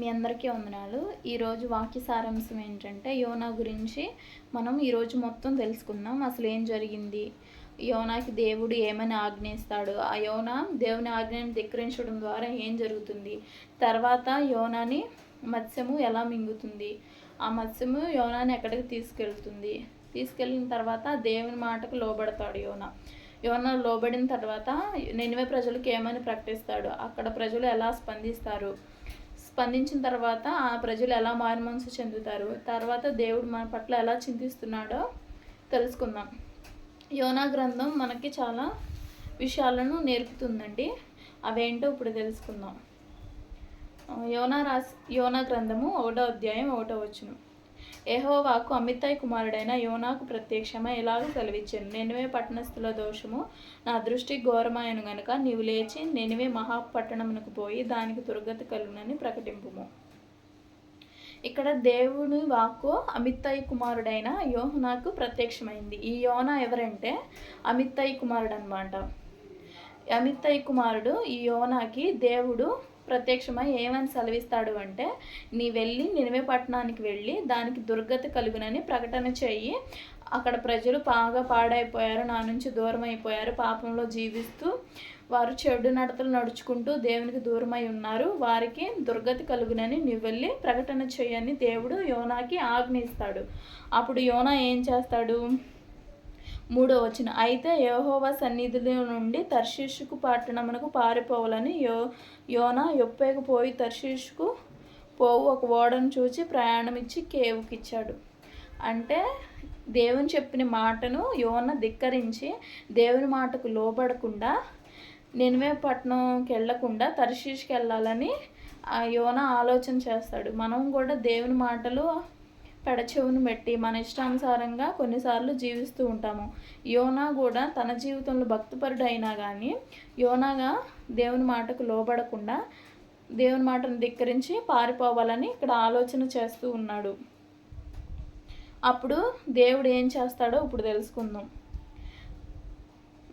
మీ అందరికీ వందనాలు. ఈరోజు వాక్య సారాంశం ఏంటంటే యోనా గురించి మనం ఈరోజు మొత్తం తెలుసుకుందాం. అసలు ఏం జరిగింది? యోనాకి దేవుడు ఏమని ఆజ్ఞయిస్తాడు ఆ యోనా దేవుని ఆజ్ఞని ధిక్కరించడం ద్వారా ఏం జరుగుతుంది? తర్వాత యోనాని మత్స్యము ఎలా మింగుతుంది? ఆ మత్స్యము యోనాని ఎక్కడికి తీసుకెళ్తుంది? తీసుకెళ్ళిన తర్వాత దేవుని మాటకు లోబడతాడు యోనా. యోనా లోబడిన తర్వాత నెనివే ప్రజలకు ఏమని ప్రకటిస్తాడు? అక్కడ ప్రజలు ఎలా స్పందిస్తారు? స్పందించిన తర్వాత ఆ ప్రజలు ఎలా మారుమనసు చెందుతారు? తర్వాత దేవుడు మన పట్ల ఎలా చింతిస్తున్నాడో తెలుసుకుందాం. యోనా గ్రంథం మనకి చాలా విషయాలను నేర్పుతుందండి. అవేంటో ఇప్పుడు తెలుసుకుందాం. యోనా రాసి యోనా గ్రంథము ఒకటో అధ్యాయం ఒకటో వచ్చును ఏహోవాకు అమితాయ్ కుమారుడైన యోనాకు ప్రత్యక్షమై ఇలాగ సెలవిచ్చాను. నెనివే పట్టణస్థుల దోషము నా దృష్టి ఘోరమాయను గనుక నీవు లేచి నెనివే మహాపట్టణమునకు పోయి దానికి దుర్గతి కలుగునని ప్రకటింపుము. ఇక్కడ దేవుని వాక్కు అమిత్తయ్య కుమారుడైన యోహనాకు ప్రత్యక్షమైంది. ఈ యోన ఎవరంటే అమిత్తయ్య కుమారుడు అనమాట అమిత్తయ్య కుమారుడు ఈ యోనాకి దేవుడు ప్రత్యక్షమై ఏమని సెలవిస్తాడు అంటే నీ వెళ్ళి నినివే పట్టణానికి వెళ్ళి దానికి దుర్గతి కలుగునని ప్రకటన చెయ్యి. అక్కడ ప్రజలు బాగా పాడైపోయారు నా నుంచి దూరం అయిపోయారు పాపంలో జీవిస్తూ వారు చెడు నడతలు నడుచుకుంటూ దేవునికి దూరమై ఉన్నారు. వారికి దుర్గతి కలుగునని నువ్వు వెళ్ళి ప్రకటన చేయని దేవుడు యోనాకి ఆజ్ఞయిస్తాడు అప్పుడు యోనా ఏం చేస్తాడు? మూడో వచ్చిన అయితే యోహోవా సన్నిధుల నుండి తర్షీషుకు పట్టణమునకు పారిపోవాలని యో యోన యొప్పేకు పోయి తర్షీషుకు పోవు ఒక ఓడను చూచి ప్రయాణం ఇచ్చి కేవుకిచ్చాడు. అంటే దేవుని చెప్పిన మాటను యోన ధిక్కరించి దేవుని మాటకు లోబడకుండా నినివే పట్టణంకి వెళ్ళకుండా తర్షీష్కి వెళ్ళాలని ఆ యోన ఆలోచన చేస్తాడు. మనం కూడా దేవుని మాటలు పెడచెవును పెట్టి మన ఇష్టానుసారంగా కొన్నిసార్లు జీవిస్తూ ఉంటాము. యోనా కూడా తన జీవితంలో భక్తిపరుడు అయినా కానీ యోనాగా దేవుని మాటకు లోబడకుండా దేవుని మాటను ధిక్కరించి పారిపోవాలని ఇక్కడ ఆలోచన చేస్తూ ఉన్నాడు. అప్పుడు దేవుడు ఏం చేస్తాడో ఇప్పుడు తెలుసుకుందాం.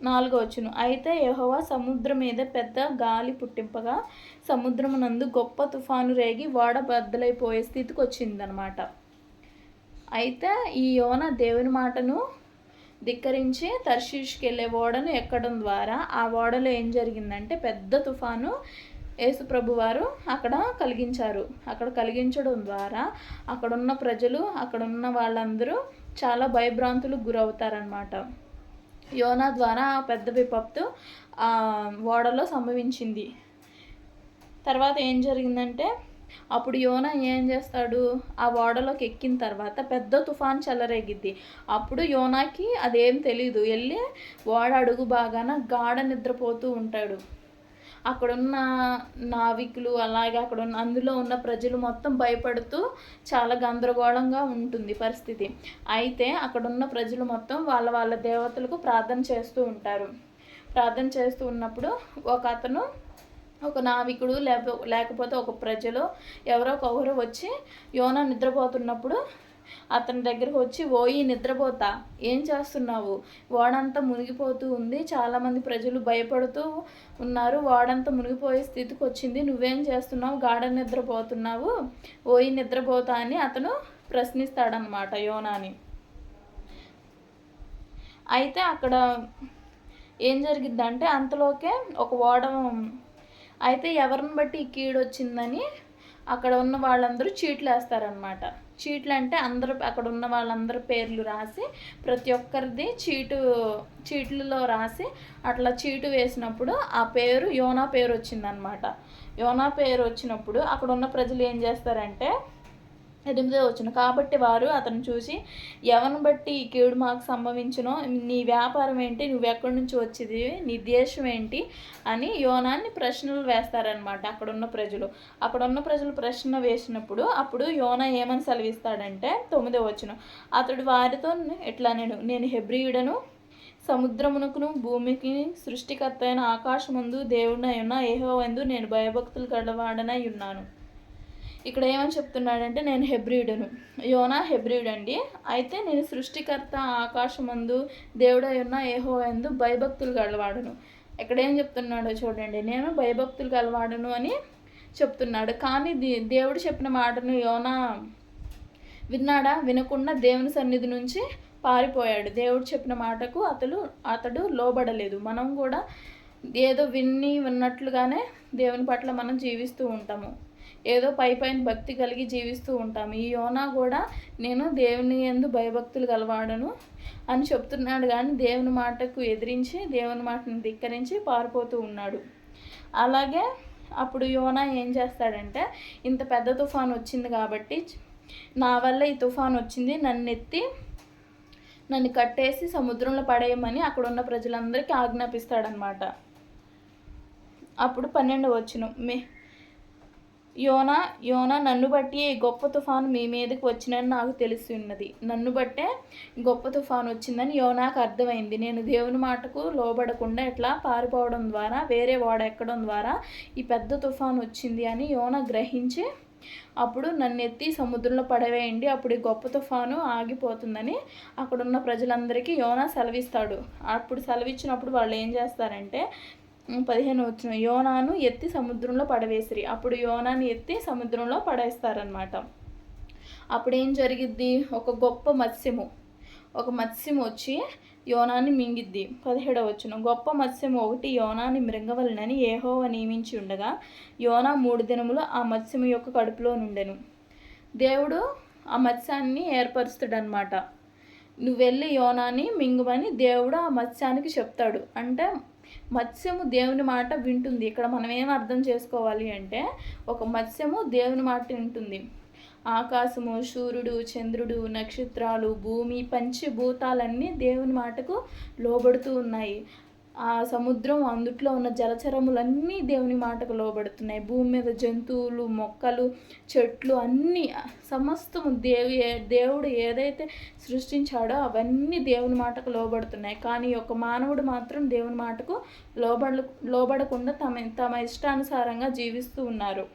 నాలుగో వచ్చును అయితే యహోవా సముద్రం మీద పెద్ద గాలి పుట్టింపగా సముద్రమునందు గొప్ప తుఫాను రేగి ఓడ బద్దలైపోయే స్థితికి వచ్చిందనమాట అయితే ఈ యోన దేవుని మాటను ధిక్కరించి తర్షీష్కి వెళ్ళే ఓడను ఎక్కడం ద్వారా ఆ ఓడలో ఏం జరిగిందంటే పెద్ద తుఫాను యేసు వారు అక్కడ కలిగించారు. అక్కడ కలిగించడం ద్వారా అక్కడున్న ప్రజలు అక్కడున్న వాళ్ళందరూ చాలా భయభ్రాంతులకు గురవుతారనమాట యోనా ద్వారా ఆ పెద్ద విపత్తు ఆ ఓడలో సంభవించింది. తర్వాత ఏం జరిగిందంటే అప్పుడు యోన ఏం చేస్తాడు? ఆ ఓడలోకి ఎక్కిన తర్వాత పెద్ద తుఫాన్ చెలరేగిద్ది. అప్పుడు యోనాకి అదేం తెలీదు. వెళ్ళి ఓడ అడుగు బాగాన గాఢ నిద్రపోతూ ఉంటాడు. అక్కడున్న నావికులు అలాగే అక్కడ ఉన్న అందులో ఉన్న ప్రజలు మొత్తం భయపడుతూ చాలా గందరగోళంగా ఉంటుంది పరిస్థితి. అయితే అక్కడున్న ప్రజలు మొత్తం వాళ్ళ వాళ్ళ దేవతలకు ప్రార్థన చేస్తూ ఉంటారు. ప్రార్థన చేస్తూ ఉన్నప్పుడు ఒక అతను ఒక నావికుడు లేకపో లేకపోతే ఒక ప్రజలు ఎవరో ఒకరు వచ్చి యోన నిద్రపోతున్నప్పుడు అతని దగ్గరకు వచ్చి ఓయి నిద్రపోతా. ఏం చేస్తున్నావు? వాడంతా మునిగిపోతూ ఉంది. చాలామంది ప్రజలు భయపడుతూ ఉన్నారు. వాడంతా మునిగిపోయే స్థితికి వచ్చింది. నువ్వేం చేస్తున్నావు? గాఢ నిద్రపోతున్నావు. ఓయి నిద్రపోతా అని అతను ప్రశ్నిస్తాడనమాట యోనాని. అయితే అక్కడ ఏం జరిగిద్దంటే అంతలోకే ఒక ఓడ అయితే ఎవరిని బట్టి ఈ కీడు వచ్చిందని అక్కడ ఉన్న వాళ్ళందరూ చీట్లు వేస్తారనమాట చీట్లు అంటే అందరూ అక్కడ ఉన్న వాళ్ళందరి పేర్లు రాసి ప్రతి ఒక్కరిది చీటు చీట్లలో రాసి అట్లా చీటు వేసినప్పుడు ఆ పేరు యోనా పేరు వచ్చిందనమాట యోనా పేరు వచ్చినప్పుడు అక్కడ ఉన్న ప్రజలు ఏం చేస్తారంటే ఎనిమిదో వచ్చిన కాబట్టి వారు అతను చూసి ఎవరిని బట్టి ఈ కీడు మాకు సంభవించునో? నీ వ్యాపారం ఏంటి? నువ్వు ఎక్కడి నుంచి వచ్చింది? నీ దేశం ఏంటి? అని యోనాన్ని ప్రశ్నలు వేస్తారనమాట అక్కడున్న ప్రజలు. అక్కడున్న ప్రజలు ప్రశ్న వేసినప్పుడు అప్పుడు యోనా ఏమని సెలవిస్తాడంటే తొమ్మిదో వచ్చిన అతడు వారితో ఎట్లా నేను నేను హెబ్రియుడను సముద్రమునకును భూమికి సృష్టికర్త అయిన ఆకాశముందు దేవుడై ఉన్న ఏహోవందు నేను భయభక్తులు గడవాడనై ఉన్నాను. ఇక్కడ ఏమని చెప్తున్నాడంటే నేను హెబ్రిడను యోనా హెబ్రిడ్ అండి అయితే నేను సృష్టికర్త ఆకాశమందు దేవుడై ఉన్న ఏహో ఎందు భయభక్తులు గలవాడను. ఇక్కడ ఏం చెప్తున్నాడో చూడండి. నేను భయభక్తులు గలవాడను అని చెప్తున్నాడు. కానీ దేవుడు చెప్పిన మాటను యోనా విన్నాడా? వినకుండా దేవుని సన్నిధి నుంచి పారిపోయాడు. దేవుడు చెప్పిన మాటకు అతడు అతడు లోబడలేదు. మనం కూడా ఏదో విన్ని విన్నట్లుగానే దేవుని పట్ల మనం జీవిస్తూ ఉంటాము. ఏదో పై పైన భక్తి కలిగి జీవిస్తూ ఉంటాము. ఈ యోనా కూడా నేను దేవుని ఎందు భయభక్తులు గలవాడను అని చెప్తున్నాడు. కానీ దేవుని మాటకు ఎదిరించి దేవుని మాటను ధిక్కరించి పారిపోతూ ఉన్నాడు. అలాగే అప్పుడు యోనా ఏం చేస్తాడంటే ఇంత పెద్ద తుఫాన్ వచ్చింది కాబట్టి నా వల్ల ఈ తుఫాన్ వచ్చింది. నన్ను ఎత్తి నన్ను కట్టేసి సముద్రంలో పడేయమని అక్కడ ఉన్న ప్రజలందరికీ ఆజ్ఞాపిస్తాడనమాట అప్పుడు పన్నెండు వచ్చిన మే యోన యోన నన్ను బట్టి గొప్ప తుఫాను మీ మీదకి వచ్చినని నాకు తెలిసి ఉన్నది. నన్ను బట్టే గొప్ప తుఫాను వచ్చిందని యోనాకు అర్థమైంది. నేను దేవుని మాటకు లోబడకుండా ఇట్లా పారిపోవడం ద్వారా వేరే వాడ ఎక్కడం ద్వారా ఈ పెద్ద తుఫాను వచ్చింది అని యోన గ్రహించి అప్పుడు నన్ను ఎత్తి సముద్రంలో పడవేయండి అప్పుడు ఈ గొప్ప తుఫాను ఆగిపోతుందని అక్కడున్న ప్రజలందరికీ యోనా సెలవిస్తాడు. అప్పుడు సెలవిచ్చినప్పుడు వాళ్ళు ఏం చేస్తారంటే పదిహేను వచ్చిన యోనాను ఎత్తి సముద్రంలో పడవేసిరి. అప్పుడు యోనాను ఎత్తి సముద్రంలో పడేస్తారనమాట అప్పుడు ఏం జరిగిద్ది? ఒక గొప్ప మత్స్యము. ఒక మత్స్యం వచ్చి యోనాన్ని మింగిద్ది. పదిహేడవ వచ్చిన గొప్ప మత్స్యం ఒకటి యోనాన్ని మృంగవలనని ఏహోవ నియమించి ఉండగా యోనా మూడు దినములు ఆ మత్స్యం యొక్క కడుపులో నుండెను. దేవుడు ఆ మత్స్యాన్ని ఏర్పరుస్తాడనమాట నువ్వు వెళ్ళి యోనాన్ని మింగుమని దేవుడు ఆ మత్స్యానికి చెప్తాడు. అంటే మత్స్యము దేవుని మాట వింటుంది. ఇక్కడ మనం ఏం అర్థం చేసుకోవాలి అంటే ఒక మత్స్యము దేవుని మాట వింటుంది. ఆకాశము సూర్యుడు చంద్రుడు నక్షత్రాలు భూమి పంచభూతాలన్నీ దేవుని మాటకు లోబడుతూ ఉన్నాయి. ఆ సముద్రం అందుట్లో ఉన్న జలచరములన్నీ దేవుని మాటకు లోబడుతున్నాయి. భూమి మీద జంతువులు మొక్కలు చెట్లు అన్నీ సమస్తము దేవి దేవుడు ఏదైతే సృష్టించాడో అవన్నీ దేవుని మాటకు లోబడుతున్నాయి. కానీ ఒక మానవుడు మాత్రం దేవుని మాటకు లోబడ లోబడకుండా తమ తమ ఇష్టానుసారంగా జీవిస్తూ ఉన్నారు.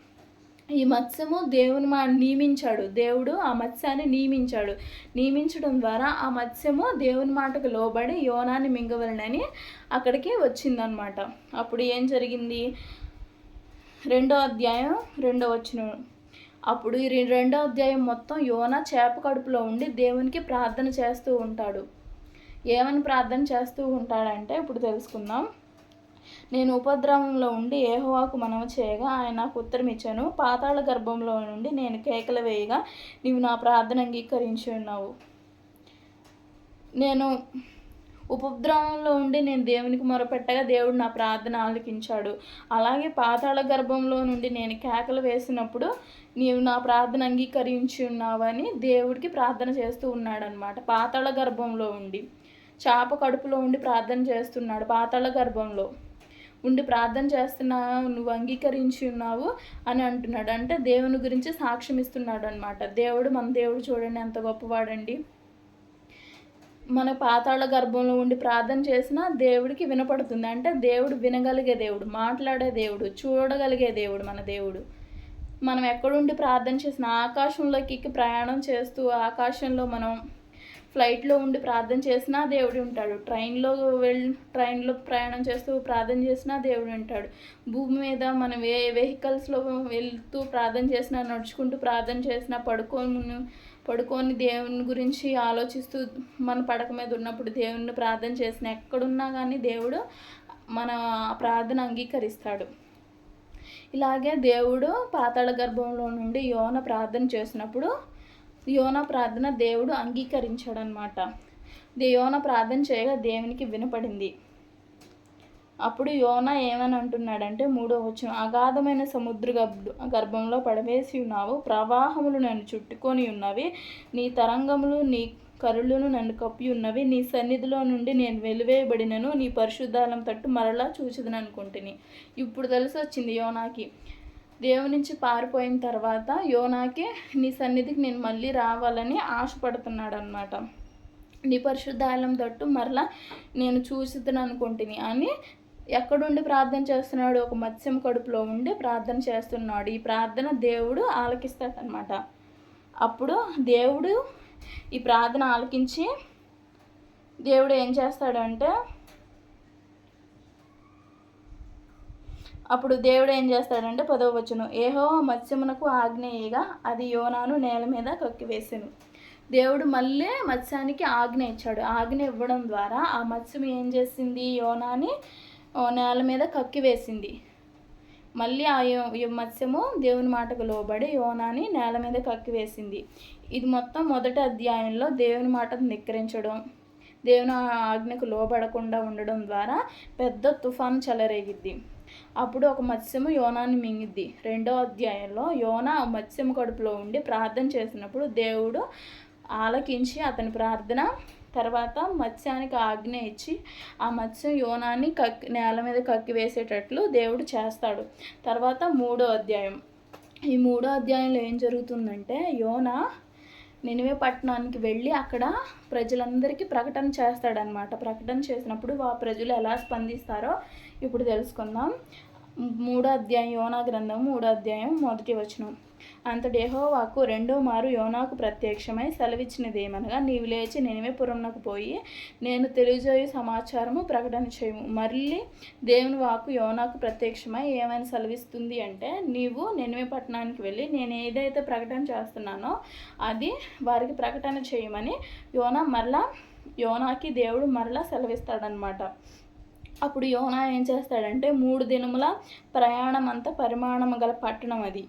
ఈ మత్స్యము దేవుని మా నియమించాడు. దేవుడు ఆ మత్స్యాన్ని నియమించాడు. నియమించడం ద్వారా ఆ మత్స్యము దేవుని మాటకు లోబడి యోనాన్ని మింగవలనని అక్కడికి వచ్చిందనమాట అప్పుడు ఏం జరిగింది? రెండో అధ్యాయం రెండో వచ్చిన అప్పుడు ఈ రెండో అధ్యాయం మొత్తం యోన చేప కడుపులో ఉండి దేవునికి ప్రార్థన చేస్తూ ఉంటాడు. ఏమని ప్రార్థన చేస్తూ ఉంటాడంటే ఇప్పుడు తెలుసుకుందాం. నేను ఉపద్రవంలో ఉండి ఏహోవాకు మనవి చేయగా ఆయన నాకు ఉత్తరం ఇచ్చాను. పాతాళ గర్భంలో నుండి నేను కేకలు వేయగా నీవు నా ప్రార్థన అంగీకరించి ఉన్నావు. నేను ఉపద్రవంలో ఉండి నేను దేవునికి మొరపెట్టగా దేవుడు నా ప్రార్థన ఆలకించాడు. అలాగే పాతాళ గర్భంలో నుండి నేను కేకలు వేసినప్పుడు నీవు నా ప్రార్థన అంగీకరించి ఉన్నావని దేవుడికి ప్రార్థన చేస్తూ ఉన్నాడనమాట పాతాళ గర్భంలో ఉండి చేప కడుపులో ఉండి ప్రార్థన చేస్తున్నాడు పాతాళ గర్భంలో. ఉండి ప్రార్థన చేస్తున్నా నువ్వు అంగీకరించి ఉన్నావు అని అంటున్నాడు. అంటే దేవుని గురించి సాక్ష్యం ఇస్తున్నాడు అనమాట దేవుడు మన దేవుడు చూడండి ఎంత గొప్పవాడండి. మన పాతాళ గర్భంలో ఉండి ప్రార్థన చేసినా దేవుడికి వినపడుతుంది. అంటే దేవుడు వినగలిగే దేవుడు మాట్లాడే దేవుడు చూడగలిగే దేవుడు మన దేవుడు. మనం ఎక్కడుండి ప్రార్థన చేసిన ఆకాశంలోకి ప్రయాణం చేస్తూ ఆకాశంలో మనం ఫ్లైట్లో ఉండి ప్రార్థన చేసినా దేవుడు ఉంటాడు. ట్రైన్లో వెళ్ళి ట్రైన్లో ప్రయాణం చేస్తూ ప్రార్థన చేసినా దేవుడు ఉంటాడు. భూమి మీద మనం ఏ వెహికల్స్లో వెళ్తూ ప్రార్థన చేసినా నడుచుకుంటూ ప్రార్థన చేసినా పడుకొని పడుకొని దేవుని గురించి ఆలోచిస్తూ మన పడక మీద ఉన్నప్పుడు దేవుని ప్రార్థన చేసిన ఎక్కడున్నా కానీ దేవుడు మన ప్రార్థన అంగీకరిస్తాడు. ఇలాగే దేవుడు పాతాళ గర్భంలో నుండి యోన ప్రార్థన చేసినప్పుడు యోన ప్రార్థన దేవుడు అంగీకరించాడనమాట. యోన ప్రార్థన చేయగా దేవునికి వినపడింది. అప్పుడు యోన ఏమని అంటున్నాడంటే మూడో వచ్చిన అగాధమైన సముద్ర గర్భంలో పడవేసి ఉన్నావు ప్రవాహములు నన్ను చుట్టుకొని ఉన్నవి నీ తరంగములు నీ కరులను నన్ను కప్పి ఉన్నవి నీ సన్నిధిలో నుండి నేను వెలివేయబడినను నీ పరిశుద్ధాలం తట్టు మరలా చూచదని అనుకుంటుని ఇప్పుడు తెలిసి వచ్చింది యోనాకి దేవుని నుంచి పారిపోయిన తర్వాత యోనాకి నీ సన్నిధికి నేను మళ్ళీ రావాలని ఆశపడుతున్నాడు అనమాట నీ పరిశుద్ధాలం తట్టు మరలా నేను చూసిద్దని అనుకుంటుని అని ఎక్కడుండి ప్రార్థన చేస్తున్నాడు? ఒక మత్స్యం కడుపులో ఉండి ప్రార్థన చేస్తున్నాడు. ఈ ప్రార్థన దేవుడు ఆలకిస్తాడనమాట అప్పుడు దేవుడు ఈ ప్రార్థన ఆలకించి దేవుడు ఏం చేస్తాడంటే అప్పుడు దేవుడు ఏం చేస్తాడంటే పదవ వచ్చును ఏహో మత్స్యమునకు ఆగ్నేయగా అది యోనాను నేల మీద కక్కివేసాను దేవుడు మళ్ళీ మత్స్యానికి ఆజ్ఞ ఇచ్చాడు. ఆజ్ఞ ఇవ్వడం ద్వారా ఆ మత్స్యం ఏం చేసింది? యోనాని నేల మీద కక్కివేసింది. మళ్ళీ ఆ మత్స్యము దేవుని మాటకు లోబడి యోనాని నేల మీద కక్కివేసింది. ఇది మొత్తం మొదటి అధ్యాయంలో దేవుని మాటను నిక్కరించడం దేవుని ఆజ్ఞకు లోబడకుండా ఉండడం ద్వారా పెద్ద తుఫాను చెలరేగిద్ది. అప్పుడు ఒక మత్స్యము యోనాన్ని మింగిద్ది. రెండో అధ్యాయంలో యోన మత్స్యం కడుపులో ఉండి ప్రార్థన చేసినప్పుడు దేవుడు ఆలకించి అతని ప్రార్థన తర్వాత మత్స్యానికి ఆజ్ఞ ఇచ్చి ఆ మత్స్యం యోనాన్ని కక్కి నేల మీద కక్కి వేసేటట్లు దేవుడు చేస్తాడు. తర్వాత మూడో అధ్యాయం. ఈ మూడో అధ్యాయంలో ఏం జరుగుతుందంటే యోన నినివే పట్టణానికి వెళ్ళి అక్కడ ప్రజలందరికీ ప్రకటన చేస్తాడనమాట ప్రకటన చేసినప్పుడు ఆ ప్రజలు ఎలా స్పందిస్తారో ఇప్పుడు తెలుసుకుందాం. మూడో అధ్యాయం యోనా గ్రంథం మూడో అధ్యాయం మొదటి వచనం. అంతటి యహోవాకు రెండో మారు యోనాకు ప్రత్యక్షమై సెలవిచ్చినదేమనగా నీవు లేచి పురంనకు పోయి నేను తెలియజేయు సమాచారము ప్రకటన చేయము. మళ్ళీ దేవుని వాకు యోనాకు ప్రత్యక్షమై ఏమైనా సెలవిస్తుంది అంటే నీవు నినివే పట్టణానికి వెళ్ళి నేను ఏదైతే ప్రకటన చేస్తున్నానో అది వారికి ప్రకటన చేయమని యోనా మరలా యోనాకి దేవుడు మరలా సెలవిస్తాడనమాట. అప్పుడు యోనా ఏం చేస్తాడంటే మూడు దినముల ప్రయాణం అంతా పరిమాణం గల పట్టణం అది.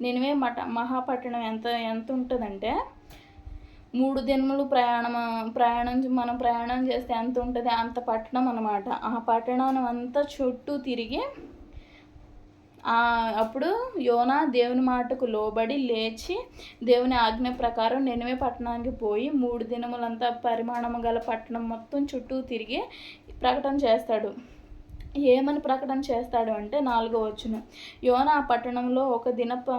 నినివే మఠ మహాపట్టణం ఎంత ఎంత ఉంటుందంటే మూడు దినములు ప్రయాణం ప్రయాణం మనం ప్రయాణం చేస్తే ఎంత ఉంటుంది అంత పట్టణం అనమాట ఆ పట్టణం అంతా చుట్టూ తిరిగి అప్పుడు యోనా దేవుని మాటకు లోబడి లేచి దేవుని ఆజ్ఞ ప్రకారం నెనివే పట్టణానికి పోయి మూడు దినములంతా పరిమాణము గల పట్టణం మొత్తం చుట్టూ తిరిగి ప్రకటన చేస్తాడు. ఏమని ప్రకటన చేస్తాడు అంటే నాలుగో వచ్చును యోన ఆ పట్టణంలో ఒక దినప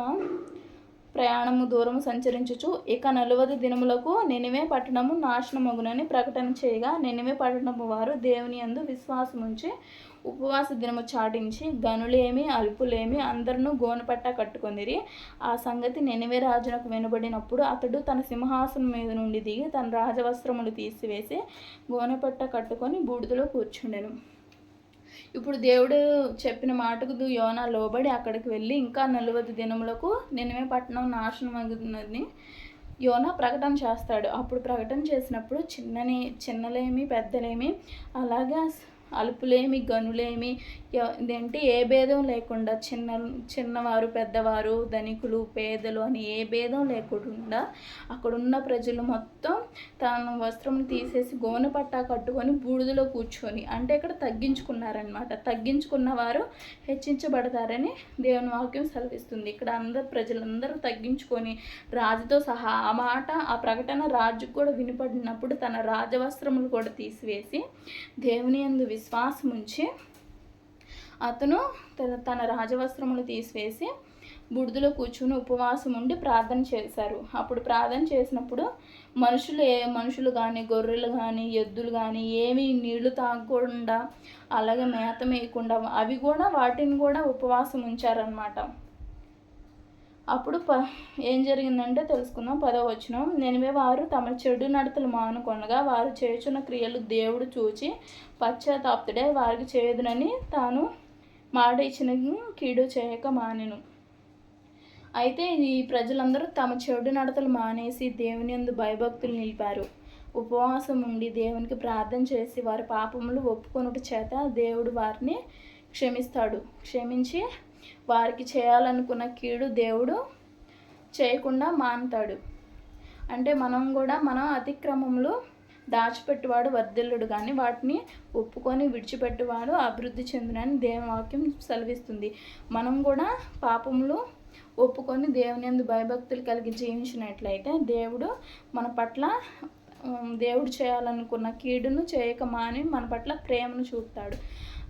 ప్రయాణము దూరము సంచరించుచు ఇక నలువది దినములకు నెనివే పట్టణము నాశనమగునని ప్రకటన చేయగా నెనివే పట్టణము వారు దేవుని అందు విశ్వాసముంచి ఉపవాస దినము చాటించి గనులేమి అల్పులేమి అందరినూ గోనపట్ట కట్టుకొనిరి ఆ సంగతి నెనివే రాజునకు వినబడినప్పుడు అతడు తన సింహాసనం మీద నుండి దిగి తన రాజవస్త్రములు తీసివేసి గోనపట్ట కట్టుకొని బూడిదలో కూర్చుండెను. ఇప్పుడు దేవుడు చెప్పిన మాటకు యోనా లోబడి అక్కడికి వెళ్ళి ఇంకా నలువది దినములకు నిన్నమే పట్టణం నాశనం అవుతున్నది యోనా ప్రకటన చేస్తాడు. అప్పుడు ప్రకటన చేసినప్పుడు చిన్నని చిన్నలేమి పెద్దలేమి అలాగే అలుపులేమి గనులేమి ఇదేంటి? ఏ భేదం లేకుండా చిన్న చిన్నవారు పెద్దవారు ధనికులు పేదలు అని ఏ భేదం లేకుండా అక్కడున్న ప్రజలు మొత్తం తన వస్త్రం తీసేసి గోనె పట్టా కట్టుకొని బూడిదలో కూర్చొని అంటే ఇక్కడ తగ్గించుకున్నారనమాట తగ్గించుకున్న వారు హెచ్చించబడతారని దేవుని వాక్యం సెలవిస్తుంది. ఇక్కడ అందరు ప్రజలందరూ తగ్గించుకొని రాజుతో సహా ఆ మాట ఆ ప్రకటన రాజుకు కూడా వినపడినప్పుడు తన రాజవస్త్రములు కూడా తీసివేసి దేవుని ఎందు విశ్వాసం ఉంచి అతను తన తన రాజవస్త్రములు తీసివేసి బుడిదలో కూర్చుని ఉపవాసం ఉండి ప్రార్థన చేశారు. అప్పుడు ప్రార్థన చేసినప్పుడు మనుషులు ఏ మనుషులు కానీ గొర్రెలు కానీ ఎద్దులు కానీ ఏమీ నీళ్ళు తాగకుండా అలాగే మేత మేయకుండా అవి కూడా వాటిని కూడా ఉపవాసం ఉంచారనమాట అప్పుడు ప ఏం జరిగిందంటే తెలుసుకుందాం పదో వచ్చిన నెనివే వారు తమ చెడు నడతలు మానుకొనగా వారు చేస్తున్న క్రియలు దేవుడు చూచి పశ్చాత్తాప్తుడే వారికి చేయదునని తాను మాడిచిన కీడు చేయక మానెను. అయితే ఈ ప్రజలందరూ తమ చెడు నడతలు మానేసి దేవుని ఎందు భయభక్తులు నిలిపారు. ఉపవాసం ఉండి దేవునికి ప్రార్థన చేసి వారి పాపములు ఒప్పుకొనుట చేత దేవుడు వారిని క్షమిస్తాడు. క్షమించి వారికి చేయాలనుకున్న కీడు దేవుడు చేయకుండా మానుతాడు. అంటే మనం కూడా మనం అతిక్రమములు దాచిపెట్టువాడు వర్ధిల్లుడు కానీ వాటిని ఒప్పుకొని విడిచిపెట్టువాడు అభివృద్ధి చెందునని దేవుని వాక్యం సెలవిస్తుంది. మనం కూడా పాపములు ఒప్పుకొని దేవుని ఎందు భయభక్తులు కలిగి జీవించినట్లయితే దేవుడు మన పట్ల దేవుడు చేయాలనుకున్న కీడును చేయక మాని మన పట్ల ప్రేమను చూపుతాడు.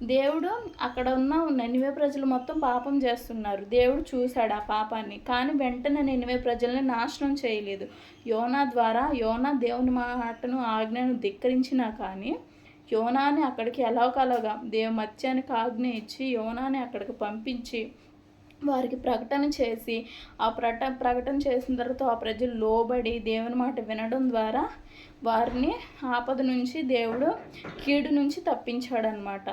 దేవుడు అక్కడ ఉన్న నెనివే ప్రజలు మొత్తం పాపం చేస్తున్నారు. దేవుడు చూశాడు ఆ పాపాన్ని. కానీ వెంటనే నెనివే ప్రజల్ని నాశనం చేయలేదు. యోనా ద్వారా యోనా దేవుని మాటను ఆజ్ఞను ధిక్కరించినా కానీ యోనాని అక్కడికి ఎలాగలగా దేవ మత్స్యానికి ఆజ్ఞ ఇచ్చి యోనాని అక్కడికి పంపించి వారికి ప్రకటన చేసి ఆ ప్రట ప్రకటన చేసిన తర్వాత ఆ ప్రజలు లోబడి దేవుని మాట వినడం ద్వారా వారిని ఆపద నుంచి దేవుడు కీడు నుంచి తప్పించాడనమాట.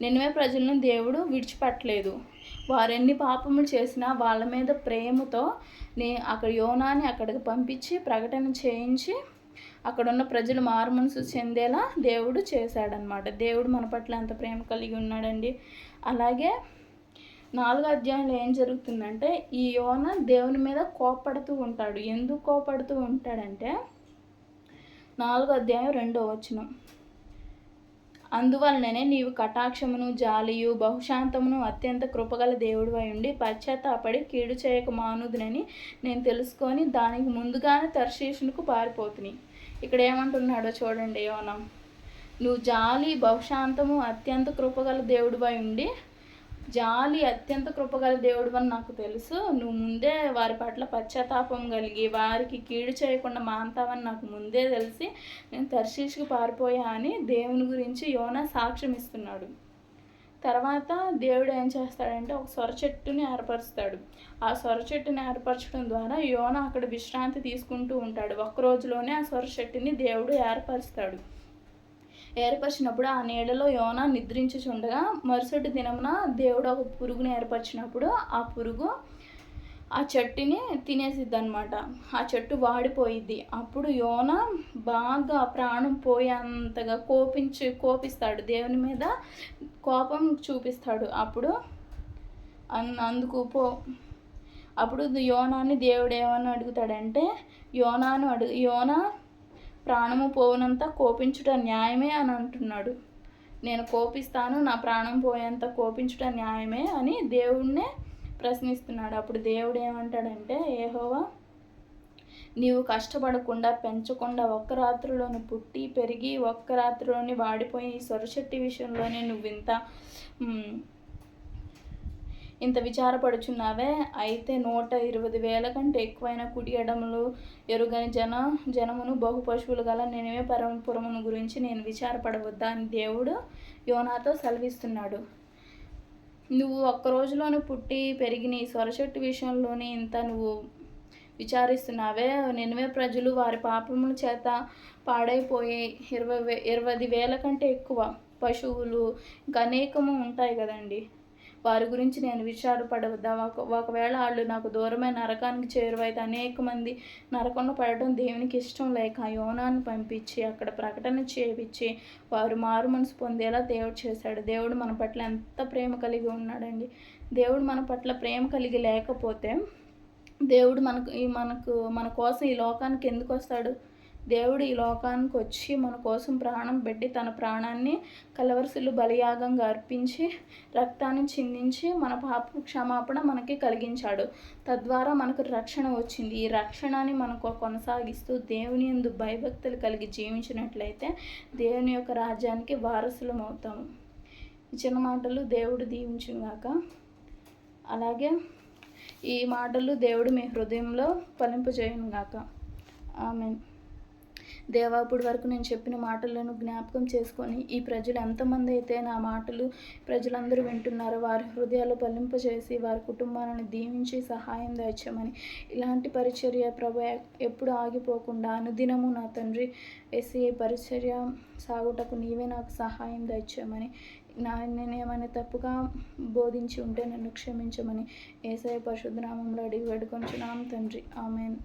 నిన్నవే ప్రజలను దేవుడు విడిచిపెట్టలేదు. వారెన్ని పాపములు చేసినా వాళ్ళ మీద ప్రేమతో నే అక్కడ యోనాని అక్కడికి పంపించి ప్రకటన చేయించి అక్కడ ఉన్న ప్రజలు మారు మనసు చెందేలా దేవుడు చేశాడనమాట. దేవుడు మన పట్ల ఎంత ప్రేమ కలిగి ఉన్నాడండి. అలాగే నాలుగో అధ్యాయంలో ఏం జరుగుతుందంటే ఈ యోన దేవుని మీద కోపడుతూ ఉంటాడు. ఎందుకు కోపడుతూ ఉంటాడంటే నాలుగో అధ్యాయం రెండో వచనం. అందువలననే నీవు కటాక్షమును జాలియు బహుశాంతమును అత్యంత కృపగల దేవుడు అయి ఉండి పశ్చాత్తాపడి కీడు చేయక మానుదునని నేను తెలుసుకొని దానికి ముందుగానే తర్శీషునికి పారిపోతున్నాయి ఇక్కడ ఏమంటున్నాడో చూడండి యోనం నువ్వు జాలి బహుశాంతము అత్యంత కృపగల దేవుడు అయి ఉండి జాలి అత్యంత కృపగల దేవుడు అని నాకు తెలుసు. నువ్వు ముందే వారి పట్ల పశ్చాత్తాపం కలిగి వారికి కీడు చేయకుండా మాంతావని నాకు ముందే తెలిసి నేను తర్శీష్కి పారిపోయా అని దేవుని గురించి యోన సాక్ష్యం ఇస్తున్నాడు. తర్వాత దేవుడు ఏం చేస్తాడంటే ఒక సొర చెట్టుని ఏర్పరుస్తాడు. ఆ సొర చెట్టుని ఏర్పరచడం ద్వారా యోన అక్కడ విశ్రాంతి తీసుకుంటూ ఉంటాడు. ఒక్క రోజులోనే ఆ సొర చెట్టుని దేవుడు ఏర్పరుస్తాడు. ఏర్పరిచినప్పుడు ఆ నీడలో యోన నిద్రించుచుండగా మరుసటి దినమున దేవుడు ఒక పురుగుని ఏర్పరిచినప్పుడు ఆ పురుగు ఆ చెట్టుని తినేసిద్ది అనమాట ఆ చెట్టు వాడిపోయిద్ది. అప్పుడు యోన బాగా ప్రాణం పోయేంతగా కోపించి కోపిస్తాడు. దేవుని మీద కోపం చూపిస్తాడు. అప్పుడు అందుకు పో అప్పుడు యోనాన్ని దేవుడు ఏమని అడుగుతాడంటే యోనాను అడుగు యోనా ప్రాణము పోవునంత కోపించుట న్యాయమే అని అంటున్నాడు. నేను కోపిస్తాను నా ప్రాణం పోయేంత కోపించుట న్యాయమే అని దేవుడినే ప్రశ్నిస్తున్నాడు. అప్పుడు దేవుడు ఏమంటాడంటే ఏహోవా నీవు కష్టపడకుండా పెంచకుండా ఒక్క రాత్రిలోని పుట్టి పెరిగి ఒక్క రాత్రిలోని వాడిపోయి సొరచెట్టి విషయంలోనే నువ్వింత ఇంత విచారపడుచున్నావే? అయితే నూట ఇరవై వేల కంటే ఎక్కువైన కుడి ఎడములు ఎరుగని జన జనమును బహు పశువులు గల నేనే పరమపురమును గురించి నేను విచారపడవద్దా అని దేవుడు యోనాతో సెలవిస్తున్నాడు. నువ్వు ఒక్క రోజులోనే పుట్టి పెరిగిన ఈ స్వరచెట్టు విషయంలోనే ఇంత నువ్వు విచారిస్తున్నావే? నినవే ప్రజలు వారి పాపముల చేత పాడైపోయి ఇరవై ఇరవై వేల కంటే ఎక్కువ పశువులు ఇంకా అనేకము ఉంటాయి కదండి. వారి గురించి నేను విచారపడవద్దా ఒకవేళ వాళ్ళు నాకు దూరమైన నరకానికి చేరువైతే అనేక మంది నరకంలో పడటం దేవునికి ఇష్టం లేక యోనాన్ని పంపించి అక్కడ ప్రకటన చేయించి వారు మారు మనసు పొందేలా దేవుడు చేశాడు. దేవుడు మన పట్ల ఎంత ప్రేమ కలిగి ఉన్నాడండి. దేవుడు మన పట్ల ప్రేమ కలిగి లేకపోతే దేవుడు మనకు మనకు మన కోసం ఈ లోకానికి ఎందుకు వస్తాడు? దేవుడు ఈ లోకానికి వచ్చి మన కోసం ప్రాణం పెట్టి తన ప్రాణాన్ని కలవరసులు బలియాగంగా అర్పించి రక్తాన్ని చిందించి మన పాప క్షమాపణ మనకి కలిగించాడు. తద్వారా మనకు రక్షణ వచ్చింది. ఈ రక్షణని మనకు కొనసాగిస్తూ దేవుని ఎందు భయభక్తులు కలిగి జీవించినట్లయితే దేవుని యొక్క రాజ్యానికి వారసులం అవుతాము. చిన్న మాటలు దేవుడు దీవించుగాక అలాగే ఈ మాటలు దేవుడు మీ హృదయంలో ఫలింపజేయను గాక దేవా దేవాపుడు వరకు నేను చెప్పిన మాటలను జ్ఞాపకం చేసుకొని ఈ ప్రజలు ఎంతమంది అయితే నా మాటలు ప్రజలందరూ వింటున్నారో వారి హృదయాలు పలింపజేసి వారి కుటుంబాలను దీవించి సహాయం దాచమని ఇలాంటి పరిచర్య ప్రభు ఎప్పుడు ఆగిపోకుండా అనుదినము నా తండ్రి ఎస్సీ పరిచర్య సాగుటకు నీవే నాకు సహాయం దాచామని నా నేను ఏమైనా తప్పుగా బోధించి ఉంటే నన్ను క్షమించమని ఏసఐ పరిశుద్ధనామంలో అడిగి వేడుకొంచున్నాం తండ్రి. ఆమెన్.